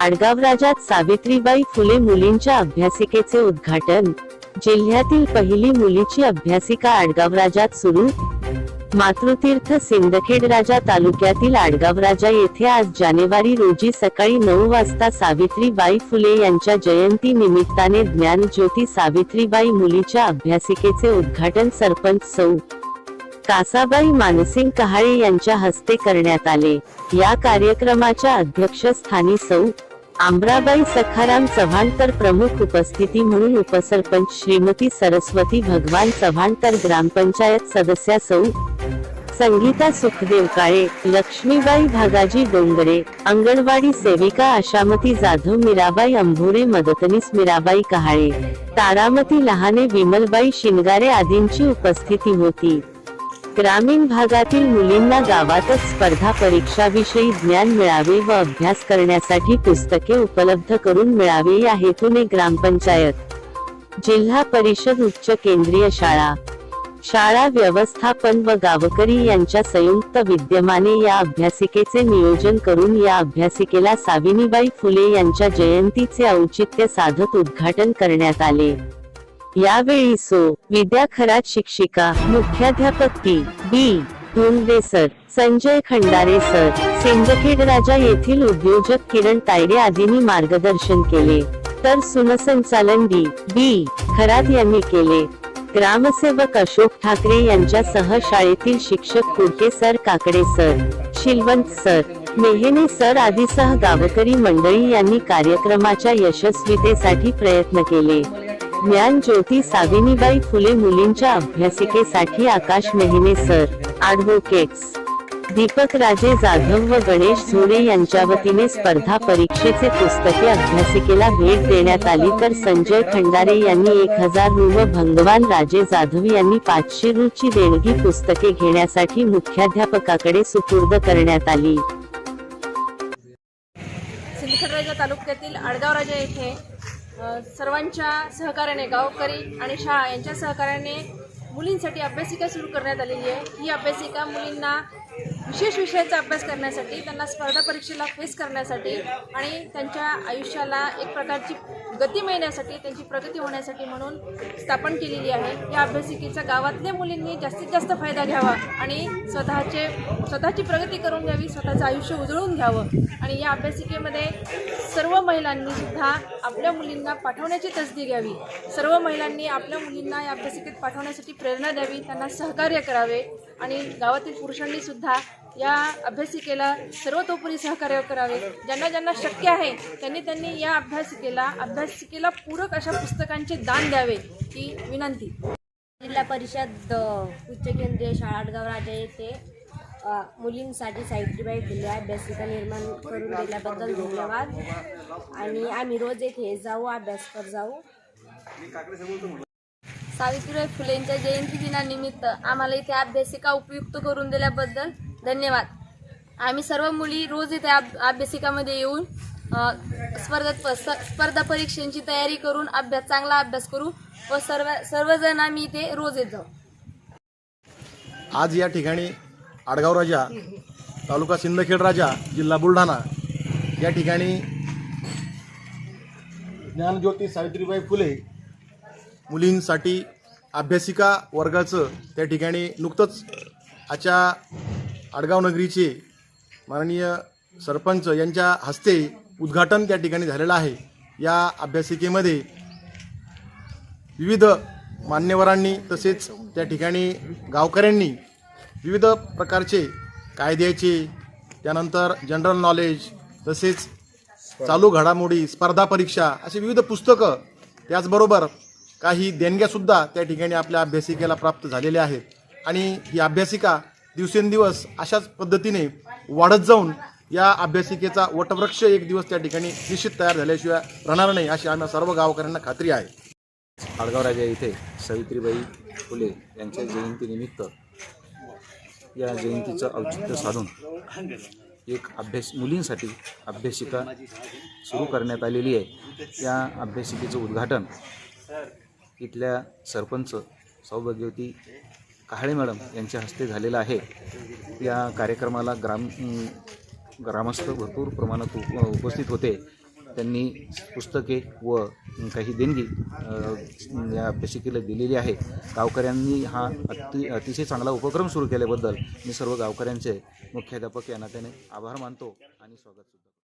आडगाव राजात सावित्रीबाई फुले मुलींच्या अभ्यासिकेचे उद्घाटन. जिल्ह्यातील पहिली मुलीची अभ्यासिका आडगाव राजात सुरू. मातृतीर्थ सिंदखेड राजा तालुक्यातील आडगाव राजा येथे आज जानेवारी रोजी सकाळी नऊ वाजता सावित्रीबाई फुले यांच्या जयंती निमित्ताने ज्ञान ज्योती सावित्रीबाई मुलीच्या अभ्यासिकेचे उद्घाटन सरपंच सौ. कासाबाई मानसिंग कहाळे यांच्या हस्ते करण्यात आले. या कार्यक्रमाच्या अध्यक्षस्थानी सौ. आंब्राबाई सखाराम चव्हाण तर प्रमुख उपस्थिती म्हणून उपसरपंच श्रीमती सरस्वती भगवान चव्हाण तर ग्रामपंचायत सदस्या सौ. संगीता सुखदेव काळे लक्ष्मीबाई भागाजी डोंगरे अंगणवाडी सेविका आशामती जाधव मीराबाई अंभुरे मदतनीस मीराबाई कहाळे तारामती लहाने विमलबाई शिंगारे आदींची उपस्थिती होती. ग्रामीण भागातील मुलींना गावातच स्पर्धा परीक्षाविषयी ज्ञान मिळावे व अभ्यास करण्यासाठी पुस्तके उपलब्ध करून मिळावे या हेतूने ग्रामपंचायत जिल्हा परिषद उच्च केंद्रीय शाळा शाळा व्यवस्थापन व गावकरी यांच्या संयुक्त विद्यमाने या अभ्यासिकेचे नियोजन करून या अभ्यासिकेला साविनीबाई फुले यांच्या जयंतीचे औचित्य साधत उद्घाटन करण्यात आले. यावेळी सो. विद्या खरात शिक्षिका मुख्याध्यापक P. B. Dhonde sir Sanjay Khandare sir Sindkhed Raja येथील उद्योजक किरण तायडे आदींनी मार्गदर्शन केले. तर सुनसंचालन डी बी. खरात यांनी केले. ग्रामसेवक अशोक ठाकरे यांच्यासह शाळेतील शिक्षक Kudke sir Kakade sir Shilwant sir Mehne sir आदीसह गावकरी मंडळी यांनी कार्यक्रमाच्या यशस्वीतेसाठी प्रयत्न केले. ज्ञान ज्योती साविनीबाई फुले मुलींच्या अभ्यासिकेसाठी आकाश महिने सर ॲडव्होकेट्स दीपक राजे जाधव व गणेश झोडे यांच्या वतीने स्पर्धा परीक्षेचे पुस्तके अभ्यासिकेला भेट देण्यात आली तर संजय खंडारे यांनी एक हजार रु. व भंगवान राजे जाधव यांनी पाचशे रुची देणगी पुस्तके घेण्यासाठी मुख्याध्यापकाकडे सुपूर्द करण्यात आली. तालुक्यातील आडगाव राजा येथे सर्वांच्या सहकार्याने गावकरी आणि शाळा यांच्या सहकार्याने मुलींसाठी अभ्यासिका सुरू करण्यात आलेली आहे. ही अभ्यासिका मुलींना विशेष विषयाचा अभ्यास करण्यासाठी त्यांना स्पर्धा परीक्षेला फेस करण्यासाठी आणि त्यांच्या आयुष्याला एक प्रकारची गती मिळण्यासाठी त्यांची प्रगती होण्यासाठी म्हणून स्थापन केलेली आहे. या अभ्यासिकेचा गावातल्या मुलींनी जास्तीत जास्त फायदा घ्यावा आणि स्वतःचे स्वतःची प्रगती करून घ्यावी स्वतःचं आयुष्य उजळून घ्यावं. आणि या अभ्यासिकेमध्ये सर्व महिलांनी सुद्धा आपल्या मुलींना पाठवण्याची तसदी घ्यावी. सर्व महिलांनी आपल्या मुलींना या अभ्यासिकेत पाठवण्यासाठी प्रेरणा द्यावी त्यांना सहकार्य करावे. आणि गावातील पुरुषांनी सुद्धा या अभ्यासिकेला सर्वतोपरी सहकार्य करावे. ज्यांना ज्यांना शक्य आहे त्यांनी त्यांनी या अभ्यासिकेला अभ्यासिकेला पूरक अशा पुस्तकांचे दान द्यावे ही विनंती. जिल्हा परिषद उच्च केंद्रीय शाळा आडगाव राजा येथे मुलींसाठी सावित्रीबाई फुले अभ्यासिका निर्माण करून दिल्याबद्दल धन्यवाद. आणि आम्ही रोज येथे जाऊ अभ्यास कर जाऊ. सावित्रीबाई फुलेंच्या जयंती दिनानिमित्त आम्हाला इथे अभ्यासिका उपयुक्त करून दिल्याबद्दल धन्यवाद. आम्ही सर्व मुली रोज इथे अभ्यासिकामध्ये येऊन स्पर्धा स्पर्धा परीक्षांची तयारी करून अभ्यास चांगला अभ्यास करू व सर्व सर्वजण आम्ही इथे रोज येतो. आज या ठिकाणी आडगाव राजा तालुका सिंदखेड राजा जिल्हा बुलढाणा या ठिकाणी ज्ञानज्योती सावित्रीबाई फुले मुलींसाठी अभ्यासिका वर्गाचं त्या ठिकाणी नुकतंच आजच्या आडगाव नगरीचे माननीय सरपंच यांच्या हस्ते उद्घाटन त्या ठिकाणी झालेलं आहे. या अभ्यासिकेमध्ये विविध मान्यवरांनी तसेच त्या ठिकाणी गावकऱ्यांनी विविध प्रकारचे कायद्याचे त्यानंतर जनरल नॉलेज तसेच चालू घडामोडी स्पर्धा परीक्षा अशी विविध पुस्तकं त्याचबरोबर काही देणग्यासुद्धा त्या ठिकाणी आपल्या अभ्यासिकेला प्राप्त झालेल्या आहेत. आणि ही अभ्यासिका दिवसेंदिवस अशाच पद्धतीने वाढत जाऊन या अभ्यासिकेचा वटवृक्ष एक दिवस त्या ठिकाणी निश्चित तयार झाल्याशिवाय राहणार नाही अशी आम्ही सर्व गावकऱ्यांना खात्री आहे. आडगाव राजा येथे सावित्रीबाई फुले यांच्या जयंतीनिमित्त या जयंतीचं औचित्य साधून एक अभ्यास मुलींसाठी अभ्यासिका सुरू करण्यात आलेली आहे. या अभ्यासिकेचं उद्घाटन इथल्या सरपंच सौभाग्यवती काहळे मॅडम यांच्या हस्ते झालेलं आहे. या कार्यक्रमाला ग्राम ग्रामस्थ भरपूर प्रमाणात उप उपस्थित होते. त्यांनी पुस्तके व काही देणगी या अभ्यासिकेला दिलेली आहे. गावकऱ्यांनी हा अति अतिशय चांगला उपक्रम सुरू केल्याबद्दल मी सर्व गावकऱ्यांचे मुख्याध्यापक या नात्याने आभार मानतो आणि स्वागत सुद्धा.